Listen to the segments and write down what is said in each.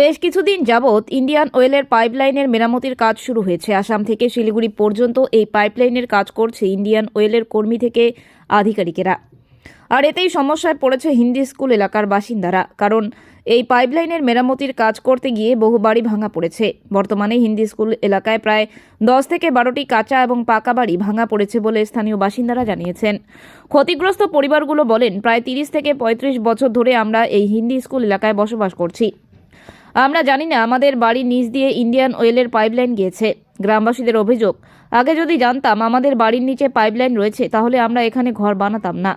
বেশ কিছুদিন যাবৎ ইন্ডিয়ান ওয়েলের পাইপলাইনের মেরামতির কাজ শুরু হয়েছে। আসাম থেকে শিলিগুড়ি পর্যন্ত এই পাইপলাইনের কাজ করছে ইন্ডিয়ান অয়েলের কর্মী থেকে আধিকারিকেরা। আর এতেই সমস্যায় পড়েছে হিন্দি স্কুল এলাকার বাসিন্দারা, কারণ এই পাইপলাইনের মেরামতির কাজ করতে গিয়ে বহু বাড়ি ভাঙা পড়েছে। বর্তমানে হিন্দি স্কুল এলাকায় প্রায় দশ থেকে বারোটি কাঁচা এবং পাকা বাড়ি ভাঙা পড়েছে বলে স্থানীয় বাসিন্দারা জানিয়েছেন। ক্ষতিগ্রস্ত পরিবারগুলো বলেন, প্রায় তিরিশ থেকে পঁয়ত্রিশ বছর ধরে আমরা এই হিন্দি স্কুল এলাকায় বসবাস করছি। আমরা জানি না, আমাদের বাড়ির নিচ দিয়ে ইন্ডিয়ান ওয়েলের পাইপলাইন গিয়েছে, গ্রামবাসীদের অভিযোগ। আগে যদি জানতাম আমাদের বাড়ির নিচে পাইপলাইন রয়েছে, তাহলে আমরা এখানে ঘর বানাতাম না।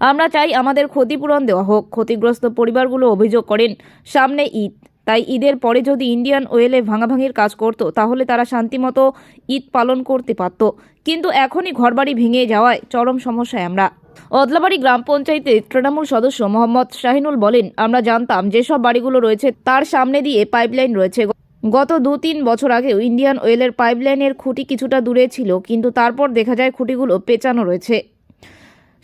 আমরা চাই আমাদের ক্ষতিপূরণ দেওয়া হোক। ক্ষতিগ্রস্ত পরিবারগুলো অভিযোগ করেন, সামনে ঈদ। তাই ঈদের পরে যদি ইন্ডিয়ান ওয়েলে ভাঙাভাঙির কাজ করত, তাহলে তারা শান্তিমতো ঈদ পালন করতে পারত। কিন্তু এখনই ঘরবাড়ি ভেঙে যাওয়ায় চরম সমস্যায় আমরা। অদলাবাড়ি গ্রাম পঞ্চায়েতের তৃণমূল সদস্য মোহাম্মদ শাহিনুল বলেন, আমরা জানতাম যেসব বাড়িগুলো রয়েছে তার সামনে দিয়ে পাইপলাইন রয়েছে। গত দু তিন বছর আগেও ইন্ডিয়ান ওয়েলের পাইপলাইনের খুঁটি কিছুটা দূরে ছিল, কিন্তু তারপর দেখা যায় খুঁটিগুলো পেঁচানো রয়েছে।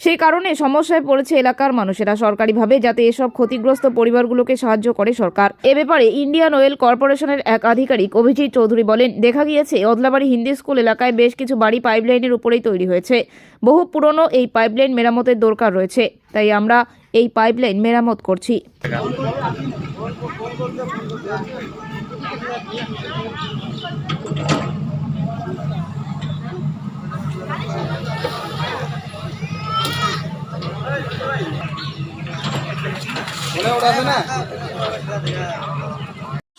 সেই কারণে সমস্যায় পড়েছে এলাকার মানুষেরা। সরকারিভাবে যাতে এসব ক্ষতিগ্রস্ত পরিবারগুলোকে সাহায্য করে সরকার। এ ব্যাপারে ইন্ডিয়ান অয়েল কর্পোরেশনের এক আধিকারিক অভিজিৎ চৌধুরী বলেন, দেখা গিয়েছে, অদলাবাড়ি হিন্দি স্কুল এলাকায় বেশ কিছু বাড়ি পাইপলাইনের উপরেই তৈরি হয়েছে। বহু পুরনো এই পাইপলাইন মেরামতের দরকার রয়েছে, তাই আমরা এই পাইপলাইন মেরামত করছি।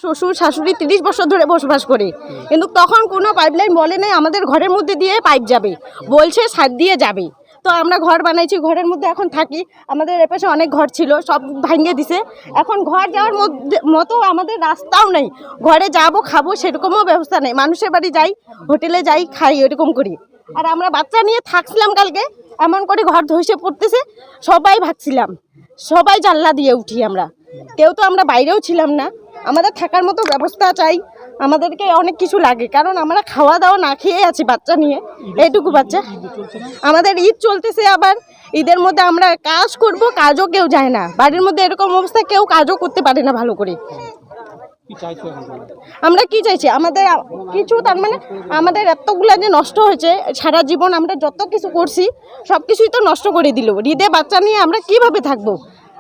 শ্বশুর, শাশুড়ি তিরিশ বছর ধরে বসবাস করে। কিন্তু তখন কোনো পাইপলাইন বলে নাই, আমাদের ঘরের মধ্যে দিয়ে পাইপ যাবে। বলছে সার দিয়ে যাবে। তো আমরা ঘর বানাইছি, ঘরের মধ্যে এখন থাকি। আমাদের এপাশে অনেক ঘর ছিল, সব ভাঙিয়ে দিছে। এখন ঘর যাওয়ার মধ্যে, মতো আমাদের রাস্তাও নেই। ঘরে যাব, খাব সেরকমও ব্যবস্থা নেই। মানুষের বাড়ি যাই, হোটেলে যাই, খাই এরকম করি। আর আমরা বাচ্চা নিয়ে থাকছিলাম কালকে, এমন করে ঘর ধসে পড়তেছে, সবাই ভাগছিলাম। সবাই জানলা দিয়ে উঠি আমরা। কেউ তো আমরা বাইরেও ছিলাম না। আমাদের থাকার মতো ব্যবস্থা চাই। আমাদেরকে অনেক কিছু লাগে। কারণ আমরা খাওয়া দাওয়া না খেয়ে আছি বাচ্চা নিয়ে। এইটুকু বাচ্চা। আমাদের ঈদ চলতেছে আবার। ঈদের মধ্যে আমরা কাজ করব, কাজও কেউ যায় না। বাড়ির মধ্যে এরকম অবস্থা কেউ কাজও করতে পারে না ভালো করে। আমরা কি চাইছি? আমাদের কিছু তার মানে আমাদের এতগুলা যে নষ্ট হয়েছে সারা জীবন আমরা যত কিছু করছি সব কিছুই তো নষ্ট করে দিল। ঈদে বাচ্চা নিয়ে আমরা কীভাবে থাকব?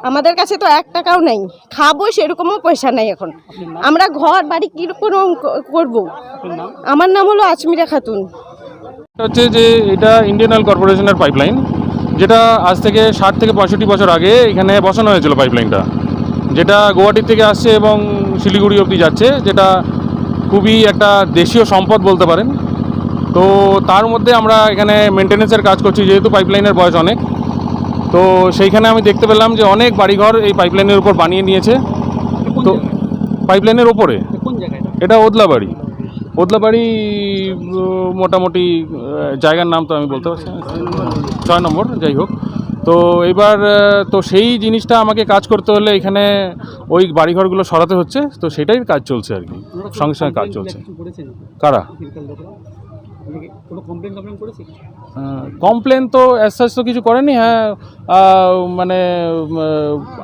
আমাদের কাছে তো এক টাকাও নেই। খাব সেরকমও পয়সা নেই এখন। আমরা ঘর বাড়ি কীরকম করব? আমার নাম হলো আজমিরা খাতুন। হচ্ছে যে এটা ইন্ডিয়ান অয়েল কর্পোরেশনের পাইপলাইন যেটা আজ থেকে ষাট থেকে পঁয়ষট্টি বছর আগে এখানে বসানো হয়েছিল পাইপলাইনটা। যেটা গুয়াহাটি থেকে আসছে এবং শিলিগুড়ি অবধি যাচ্ছে যেটা খুবই একটা দেশীয় সম্পদ বলতে পারেন। তো তার মধ্যে আমরা এখানে মেনটেন্যান্সের কাজ করছি যেহেতু পাইপলাইনের বয়স অনেক। তো সেইখানে আমি দেখতে পেলাম যে অনেক বাড়িঘর এই পাইপলাইনের উপর বানিয়ে নিয়েছে। তো পাইপলাইনের ওপরে এটা ওদলাবাড়ি ওদলাবাড়ি মোটামুটি জায়গার নাম তো আমি বলতে পারছি ছয় নম্বর যাই হোক। তো এবার তো সেই জিনিসটা আমাকে কাজ করতে হলে এখানে ওই বাড়িঘরগুলো সরাতে হচ্ছে তো সেটাই কাজ চলছে আর কি। সঙ্গে সঙ্গে কাজ চলছে। কারা? কমপ্লেন কমপ্লেন তো অ্যাজ তো কিছু করেনি হ্যাঁ মানে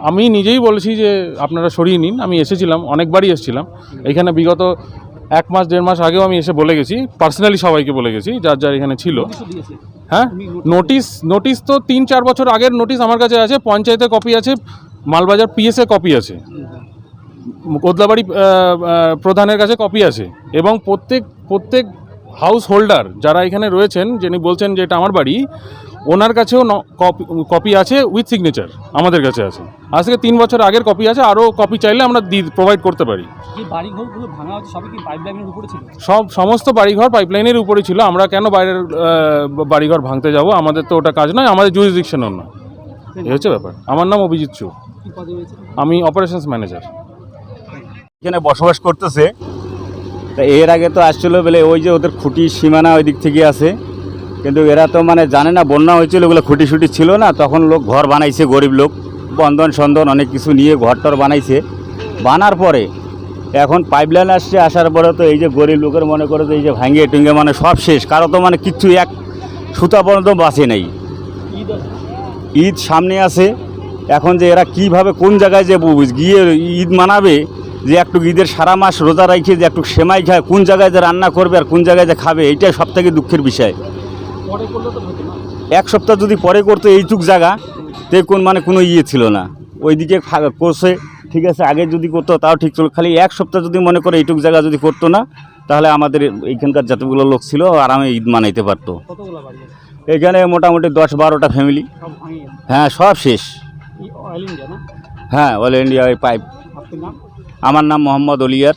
আমি নিজেই বলেছি যে আপনারা সরিয়ে নিন আমি এসেছিলাম অনেকবারই এসেছিলাম। এখানে বিগত এক মাস দেড় মাস আগেও আমি এসে বলে গেছি পার্সোনালি সবাইকে বলে গেছি যার যার এখানে ছিল। হ্যাঁ? নোটিশ নোটিশ তো তিন চার বছর আগের নোটিশ আমার কাছে আছে পঞ্চায়েতের কপি আছে মালবাজার পিএসএ কপি আছে। কোদলাবাড়ি প্রধানের কাছে কপি আছে। এবং প্রত্যেক প্রত্যেক হাউস হোল্ডার যারা এখানে রয়েছেন যিনি বলছেন যে এটা আমার বাড়ি ওনার কাছেও কপি আছে উইথ সিগনেচার আমাদের কাছে আছে। আজ থেকে তিন বছর আগের কপি আছে আরও কপি চাইলে আমরা দি প্রোভাইড করতে পারি। যে বাড়িঘরগুলো ভাঙা হচ্ছে সবই কি পাইপ লাইনের উপরে ছিল? সব সমস্ত বাড়িঘর পাইপলাইনের উপরে ছিল আমরা কেন বাইরের বাড়িঘর ভাঙতে যাব? আমাদের তো ওটা কাজ নয় আমাদের জুরিসডিকশনও না এই হচ্ছে ব্যাপার। আমার নাম অভিজিৎ চু। আমি অপারেশনস ম্যানেজার এখানে বসবাস করতেছে। তা এর আগে তো আসছিল বলে ওই যে ওদের খুঁটি সীমানা ওই দিক থেকে আছে। কিন্তু এরা তো মানে জানে না, বন্যা হয়েছিল ওগুলো খুঁটি শুটি ছিল না, তখন লোক ঘর বানাইছে, গরিব লোক। বন্ধন সন্ধন, অনেক কিছু নিয়ে ঘর টর বানাইছে। বানার পরে এখন পাইপলাইন আসছে, আসার পরে তো এই যে গরিব লোকের মনে করে যে এই যে ভাঙিয়ে টুঙ্গে মানে সব শেষ। কারও তো মানে কিচ্ছু এক সুতা পর্যন্ত বাঁচে নেই। ঈদ সামনে আছে। এখন যে এরা কীভাবে, কোন জায়গায় যে গিয়ে ঈদ মানাবে, যে একটু ঈদের সারা মাস রোজা রাখে যে একটু সেমাই খায়, কোন জায়গায় যে রান্না করবে আর কোন জায়গায় যে খাবে, এইটাই সব থেকে দুঃখের বিষয়। এক সপ্তাহ যদি পরে করতো এইটুক জায়গা তে কোন মানে কোনো ইয়ে ছিল না। ওইদিকে করছে ঠিক আছে আগে যদি করতো তাও ঠিক ছিল। খালি এক সপ্তাহ যদি মনে করে এইটুক জায়গা যদি করতো না তাহলে আমাদের এইখানকার যতগুলো লোক ছিল আরামে ঈদ মানাইতে পারতো। এখানে মোটামুটি দশ বারোটা ফ্যামিলি হ্যাঁ সব শেষ। হ্যাঁ অল ইন্ডিয়া পাইপ। আমার নাম মোহাম্মদ অলিয়ার।